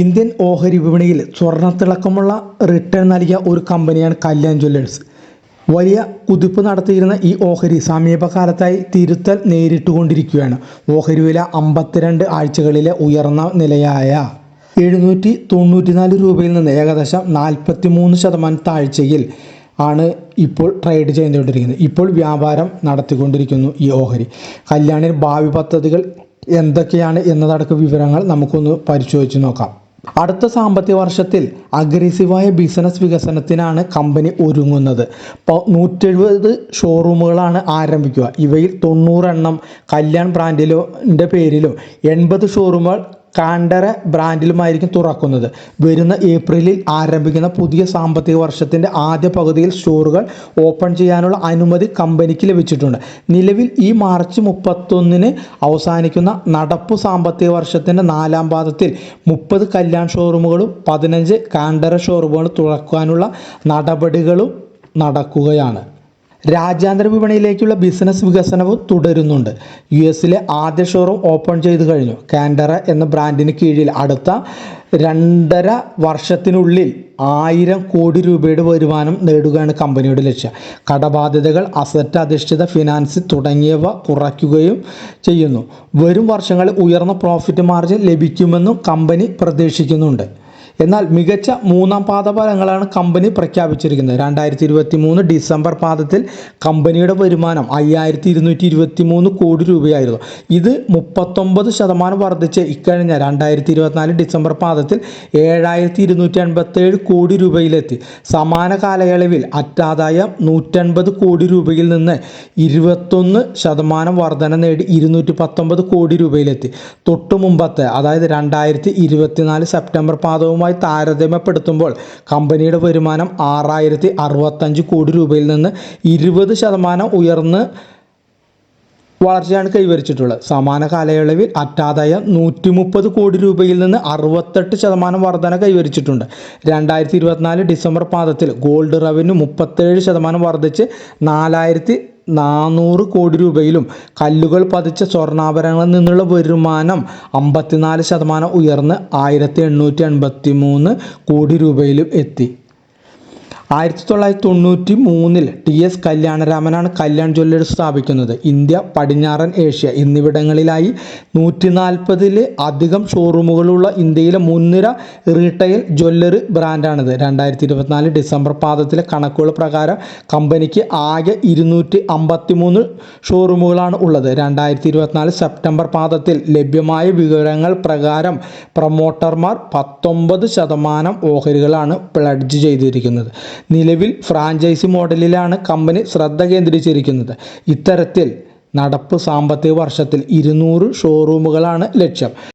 Indian ഓഹരി വിപണിയിൽ സ്വർണത്തിളക്കമുള്ള return നൽകിയ ഒരു കമ്പനിയാണ് കല്യാൺ ജ്വല്ലേഴ്സ്. വലിയ കുതിപ്പ് നടത്തിയിരുന്ന ഈ ഓഹരി സമീപകാലത്തായി തിരുത്തൽ നേരിട്ടുകൊണ്ടിരിക്കുകയാണ്. ഓഹരി വില അമ്പത്തിരണ്ട് ആഴ്ചകളിലെ ഉയർന്ന നിലയായ എഴുന്നൂറ്റി തൊണ്ണൂറ്റിനാല് രൂപയിൽ നിന്ന് ഏകദേശം നാൽപ്പത്തി മൂന്ന് ശതമാനം താഴ്ചയിൽ ആണ് ഇപ്പോൾ ട്രേഡ് ചെയ്തുകൊണ്ടിരിക്കുന്നത്. ഇപ്പോൾ വ്യാപാരം നടത്തിക്കൊണ്ടിരിക്കുന്നു ഈ ഓഹരി. കല്യാണിൽ ഭാവി പദ്ധതികൾ എന്തൊക്കെയാണ് എന്നതടക്ക വിവരങ്ങൾ നമുക്കൊന്ന് പരിശോധിച്ച് നോക്കാം. അടുത്ത സാമ്പത്തിക വർഷത്തിൽ അഗ്രസീവായ ബിസിനസ് വികസനത്തിനാണ് കമ്പനി ഒരുങ്ങുന്നത്. ഇപ്പോൾ നൂറ്റെഴുപത് ഷോറൂമുകളാണ് ആരംഭിക്കുക. ഇവയിൽ തൊണ്ണൂറെണ്ണം കല്യാൺ ബ്രാൻഡിലോ പേരിലോ എൺപത് ഷോറൂമുകൾ കാണ്ടറ ബ്രാൻഡിലുമായിരിക്കും തുറക്കുന്നത്. വരുന്ന ഏപ്രിലിൽ ആരംഭിക്കുന്ന പുതിയ സാമ്പത്തിക വർഷത്തിന്റെ ആദ്യ പകുതിയിൽ സ്റ്റോറുകൾ ഓപ്പൺ ചെയ്യാനുള്ള അനുമതി കമ്പനിക്ക് ലഭിച്ചിട്ടുണ്ട്. നിലവിൽ ഈ മാർച്ച് മുപ്പത്തൊന്നിന് അവസാനിക്കുന്ന നടപ്പു സാമ്പത്തിക വർഷത്തിന്റെ നാലാം പാദത്തിൽ മുപ്പത് കല്യാൺ ഷോറൂമുകളും പതിനഞ്ച് കാണ്ടറ ഷോറൂമുകളും തുറക്കാനുള്ള നടപടികളും നടക്കുകയാണ്. രാജ്യാന്തര വിപണിയിലേക്കുള്ള ബിസിനസ് വികസനവും തുടരുന്നുണ്ട്. യു എസിലെ ആദ്യ ഷോറൂം ഓപ്പൺ ചെയ്തു കഴിഞ്ഞു. കാൻഡറ എന്ന ബ്രാൻഡിന് കീഴിൽ അടുത്ത രണ്ടര വർഷത്തിനുള്ളിൽ ആയിരം കോടി രൂപയുടെ വരുമാനം നേടുകയാണ് കമ്പനിയുടെ ലക്ഷ്യം. കടബാധ്യതകൾ അസറ്റ് അധിഷ്ഠിത ഫിനാൻസ് തുടങ്ങിയവ കുറയ്ക്കുകയും ചെയ്യുന്നു. വരും വർഷങ്ങളിൽ ഉയർന്ന പ്രോഫിറ്റ് മാർജിൻ ലഭിക്കുമെന്നും കമ്പനി പ്രതീക്ഷിക്കുന്നുണ്ട്. എന്നാൽ മികച്ച മൂന്നാം പാദ ഫലങ്ങളാണ് കമ്പനി പ്രഖ്യാപിച്ചിരിക്കുന്നത്. രണ്ടായിരത്തി ഇരുപത്തി മൂന്ന് ഡിസംബർ പാദത്തിൽ കമ്പനിയുടെ വരുമാനം അയ്യായിരത്തി ഇരുന്നൂറ്റി ഇരുപത്തി മൂന്ന് കോടി രൂപയായിരുന്നു. ഇത് മുപ്പത്തൊമ്പത് ശതമാനം വർദ്ധിച്ച് ഇക്കഴിഞ്ഞ രണ്ടായിരത്തി ഇരുപത്തിനാല് ഡിസംബർ പാദത്തിൽ ഏഴായിരത്തി ഇരുന്നൂറ്റി അൻപത്തേഴ് കോടി രൂപയിലെത്തി. സമാന കാലയളവിൽ അറ്റാദായം നൂറ്റൻപത് കോടി രൂപയിൽ നിന്ന് ഇരുപത്തൊന്ന് ശതമാനം വർധന നേടി ഇരുന്നൂറ്റി പത്തൊമ്പത് കോടി രൂപയിലെത്തി. തൊട്ടു മുമ്പത്തെ അതായത് രണ്ടായിരത്തി ഇരുപത്തിനാല് സെപ്റ്റംബർ പാദവുമായി താരതമ്യപ്പെടുത്തുമ്പോൾ കമ്പനിയുടെ വരുമാനം ആറായിരത്തി അറുപത്തഞ്ച് കോടി രൂപയിൽ നിന്ന് ഇരുപത് ശതമാനം ഉയർന്ന് വളർച്ചയാണ് കൈവരിച്ചിട്ടുള്ളത്. സമാന കാലയളവിൽ അറ്റാദായം നൂറ്റി മുപ്പത് കോടി രൂപയിൽ നിന്ന് അറുപത്തെട്ട് ശതമാനം വർധന കൈവരിച്ചിട്ടുണ്ട്. രണ്ടായിരത്തി ഇരുപത്തിനാല് ഡിസംബർ പാദത്തിൽ ഗോൾഡ് റവന്യൂ മുപ്പത്തേഴ് ശതമാനം വർദ്ധിച്ച് നാലായിരത്തി നാനൂറ് കോടി രൂപയിലും കല്ലുകൾ പതിച്ച സ്വർണാഭരണങ്ങളിൽ നിന്നുള്ള വരുമാനം അമ്പത്തിനാല് ശതമാനം ഉയർന്ന് ആയിരത്തി എണ്ണൂറ്റി എൺപത്തി മൂന്ന് കോടി രൂപയിലും എത്തി. ആയിരത്തി തൊള്ളായിരത്തി തൊണ്ണൂറ്റി മൂന്നിൽ ടി എസ് കല്യാണരാമനാണ് കല്യാൺ ജ്വല്ലേഴ്സ് സ്ഥാപിക്കുന്നത്. ഇന്ത്യ പടിഞ്ഞാറൻ ഏഷ്യ എന്നിവിടങ്ങളിലായി നൂറ്റി നാൽപ്പതിൽ അധികം ഷോറൂമുകളുള്ള ഇന്ത്യയിലെ മുൻനിര റീറ്റെയിൽ ജ്വല്ലറി ബ്രാൻഡാണിത്. രണ്ടായിരത്തി ഇരുപത്തിനാല് ഡിസംബർ പാദത്തിലെ കണക്കുകൾ പ്രകാരം കമ്പനിക്ക് ആകെ ഇരുന്നൂറ്റി അമ്പത്തി മൂന്ന് ഷോറൂമുകളാണ് ഉള്ളത്. രണ്ടായിരത്തി ഇരുപത്തിനാല് സെപ്റ്റംബർ പാദത്തിൽ ലഭ്യമായ വിവരങ്ങൾ പ്രകാരം പ്രൊമോട്ടർമാർ പത്തൊമ്പത് ശതമാനം ഓഹരികളാണ് പ്ലഡ്ജ് ചെയ്തിരിക്കുന്നത്. നിലവിൽ ഫ്രാഞ്ചൈസി മോഡലിലാണ് കമ്പനി ശ്രദ്ധ കേന്ദ്രീകരിച്ചിരിക്കുന്നത്. ഇത്തരത്തിൽ നടപ്പ് സാമ്പത്തിക വർഷത്തിൽ ഇരുന്നൂറ് ഷോറൂമുകളാണ് ലക്ഷ്യം.